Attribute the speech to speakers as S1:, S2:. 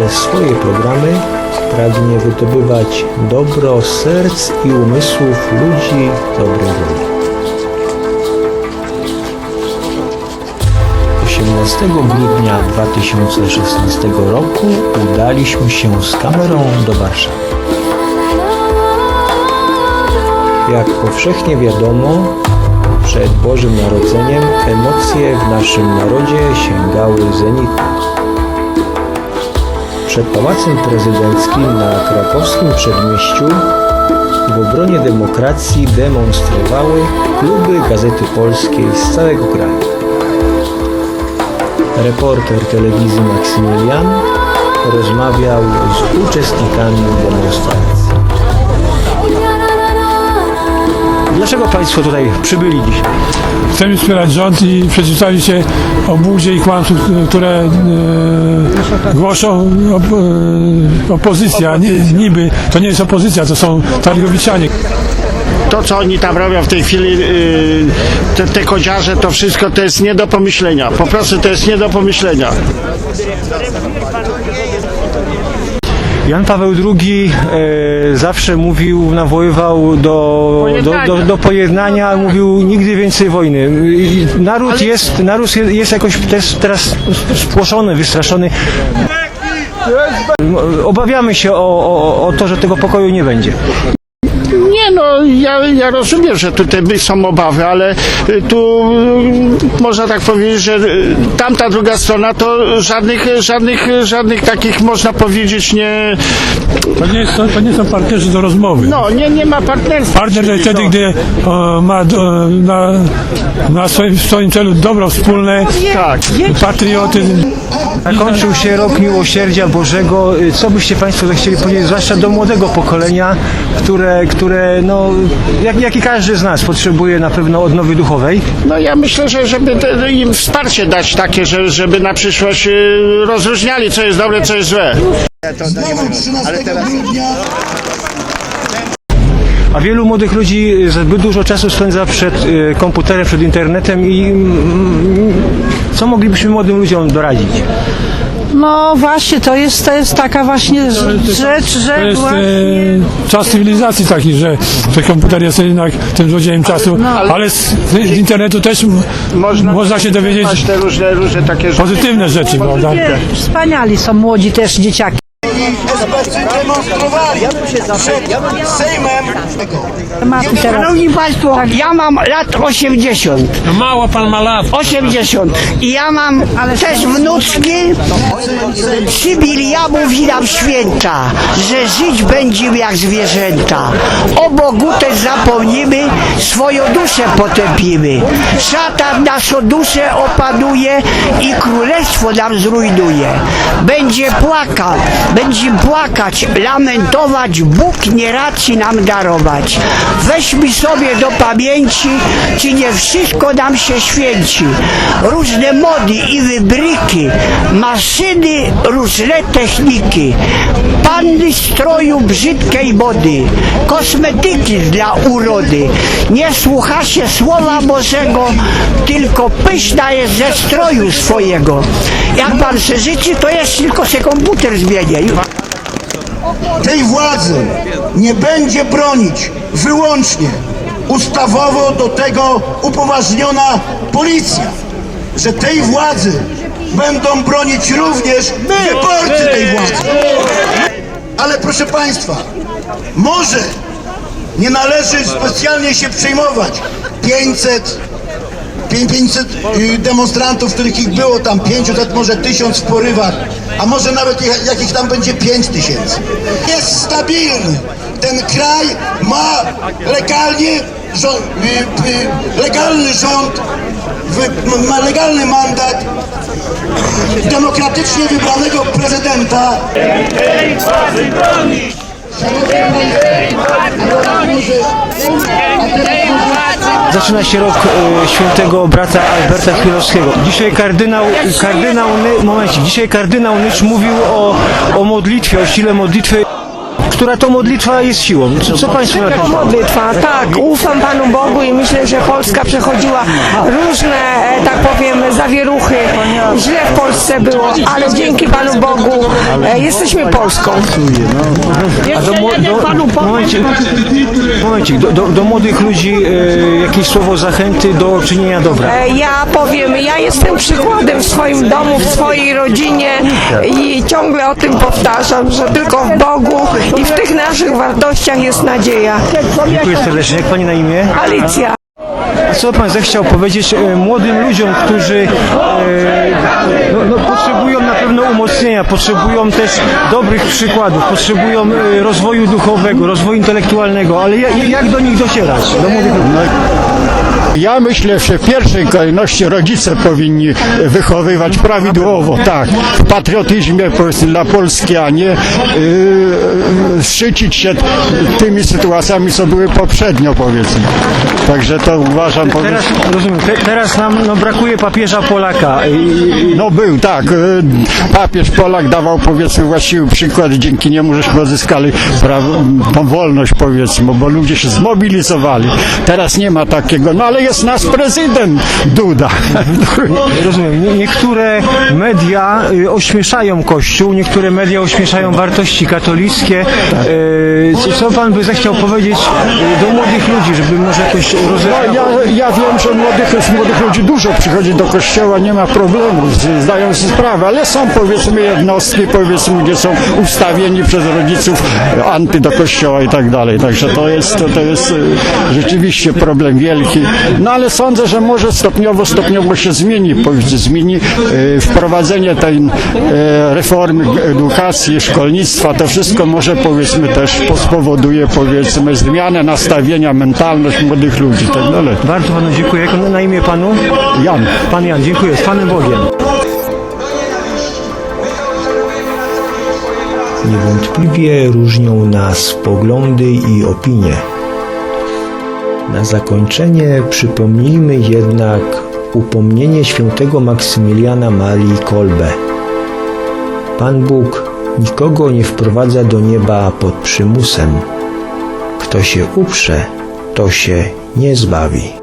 S1: przez swoje programy pragnie wydobywać dobro serc i umysłów ludzi dobrej woli. 18 grudnia 2016 roku udaliśmy się z kamerą do Warszawy. Jak powszechnie wiadomo, przed Bożym Narodzeniem emocje w naszym narodzie sięgały zenitu. Przed Pałacem Prezydenckim na krakowskim przedmieściu w obronie demokracji demonstrowały kluby Gazety Polskiej z całego kraju. Reporter telewizji Maksymilian rozmawiał z uczestnikami demonstracji. Dlaczego Państwo tutaj przybyli dzisiaj?
S2: Chcemy wspierać rząd i przeciwstawić się obudzie i kłamstwu, które e, głoszą op, e, opozycja. Nie, niby to nie jest opozycja, to są targowiczanie.
S3: to, co oni tam robią w tej chwili, yy, te, te kodziarze, to wszystko to jest nie do pomyślenia. Po prostu to jest nie do pomyślenia.
S1: Jan Paweł II e, zawsze mówił, nawoływał do, do, do, do pojednania, mówił nigdy więcej wojny. I Naród jest, naród jest- jest jakoś też teraz spłoszony, wystraszony. Obawiamy się o, o, o to, że tego pokoju nie będzie.
S3: No, ja, ja rozumiem, że tutaj są obawy, ale y, tu y, można tak powiedzieć, że y, tamta druga strona to żadnych, żadnych, żadnych takich można powiedzieć nie,
S2: To nie, jest, to, nie są partnerzy do rozmowy.
S3: no nie, nie ma partnerstwa.
S2: Partner to jest wtedy, gdy o, ma do, na, na swoim, swoim celu dobro wspólne,
S3: Tak.
S2: patriotyzm.
S1: Zakończył się rok miłosierdzia Bożego. Co byście Państwo chcieli powiedzieć, zwłaszcza do młodego pokolenia, które, które no, jak, jak i każdy z nas potrzebuje na pewno odnowy duchowej?
S3: No ja myślę, że żeby te, im wsparcie dać takie, że, żeby na przyszłość y, rozróżniali, co jest dobre, co jest złe.
S4: Znowu 13 grudnia
S1: A wielu młodych ludzi zbyt dużo czasu spędza przed y, komputerem, przed internetem i mm, co moglibyśmy młodym ludziom doradzić?
S5: No właśnie, to jest, to jest taka właśnie rzecz, że
S2: To jest
S5: właśnie...
S2: e, czas cywilizacji taki, że, że komputer jest jednak tym złodziejem czasu, ale z, z internetu też m- można, się dowiedzieć
S3: Masz te różne, różne takie rzeczy.
S2: pozytywne rzeczy, prawda?
S5: Wspaniali są młodzi też dzieciaki.
S4: SBC demonstrowali przed Sejmem.
S6: Szanowni Państwo, ja mam lat 80.
S2: No mało pan ma lat.
S6: 80. I ja mam też wnuczki. Sybilia mówi nam święta, że żyć będziemy jak zwierzęta. O Bogu też zapomnimy, swoją duszę potępimy. Szatan naszą duszę opanuje i królestwo nam zrujnuje. Będzie płakał, będzie płakać, lamentować, Bóg nie raczy nam darować. Weźmy sobie do pamięci, czy nie wszystko nam się święci. Różne mody i wybryki, maszyny, różne techniki, panny stroju brzydkiej mody, kosmetyki dla urody. Nie słucha się słowa Bożego, tylko pyszna jest ze stroju swojego. Jak pan se życzy, to jest tylko się komputer zmienię.
S4: Tej władzy nie będzie bronić wyłącznie ustawowo do tego upoważniona policja. Że tej władzy będą bronić również wyborcy tej władzy. Ale proszę Państwa, może nie należy specjalnie się przejmować 500 500 y, demonstrantów, których ich było tam 500, może 1000 w porywach, a może nawet ich- jakich tam będzie 5000. Jest stabilny. Ten kraj ma legalnie, żo- y, y, legalny rząd, ma legalny mandat demokratycznie wybranego prezydenta.
S1: Zaczyna się rok e, świętego brata Alberta Chmielowskiego. Dzisiaj kardynał, kardynał, Ny- momencik, dzisiaj kardynał Nycz mówił o, o modlitwie, o sile modlitwy. Która to modlitwa jest siłą. Co, co Państwo na
S7: To modlitwa, tak. Ufam Panu Bogu i myślę, że Polska przechodziła różne, e, tak powiem, zawieruchy. Źle w Polsce było, ale dzięki Panu Bogu e, jesteśmy Polską.
S1: A do, mło- do, momencik, momencik, do, do, do młodych ludzi e, jakieś słowo zachęty do czynienia dobra.
S7: E, Ja powiem, ja jestem przykładem w swoim domu, w swojej rodzinie i ciągle o tym powtarzam, że tylko w Bogu i w tych naszych wartościach jest nadzieja.
S1: Dziękuję serdecznie. Jak Pani na imię?
S7: Alicja.
S1: A co Pan zechciał powiedzieć e, młodym ludziom, którzy e, no, no, potrzebują na pewno umocnienia, potrzebują też dobrych przykładów, potrzebują e, rozwoju duchowego, rozwoju intelektualnego, ale jak, jak do nich docierać? Do młodych ludzi?
S3: Ja myślę, że w pierwszej kolejności rodzice powinni wychowywać prawidłowo, tak, w patriotyzmie dla Polski, a nie yy, szczycić się tymi sytuacjami, co były poprzednio powiedzmy. Także to uważam,
S1: Teraz, rozumiem, te, teraz nam no, brakuje papieża Polaka. I,
S3: no był, tak, yy, papież Polak dawał powiedzmy właściwy przykład, dzięki niemu żeśmy odzyskali pra- tą wolność powiedzmy, bo ludzie się zmobilizowali. Teraz nie ma takiego, no ale jest nasz prezydent Duda.
S1: rozumiem, nie, niektóre media y, ośmieszają Kościół, niektóre media ośmieszają wartości katolickie. Y, co- Pan by zechciał powiedzieć y, do młodych ludzi, żeby może jakoś
S3: No,
S1: rozegrać?
S3: ja, ja wiem, że młodych, młodych ludzi dużo przychodzi do kościoła, nie ma problemu, zdają sobie sprawę, ale są powiedzmy jednostki, powiedzmy, gdzie są ustawieni przez rodziców anty do kościoła i tak dalej. Także to jest, to, to jest e, rzeczywiście problem wielki. No ale sądzę, że może stopniowo, stopniowo się zmieni, powiedzmy, zmieni e, wprowadzenie tej e, reformy edukacji, szkolnictwa, to wszystko może powiedzmy też spowoduje powiedzmy zmianę nastawienia, mentalność młodych ludzi i tak dalej.
S1: Bardzo Panu dziękuję. Jak na imię Panu?
S3: Jan.
S1: Pan Jan, dziękuję. Z Panem Bogiem.
S8: Niewątpliwie różnią nas poglądy i opinie. Na zakończenie przypomnijmy jednak upomnienie świętego Maksymiliana Marii Kolbe. Pan Bóg nikogo nie wprowadza do nieba pod przymusem. Kto się uprze, to się nie zbawi.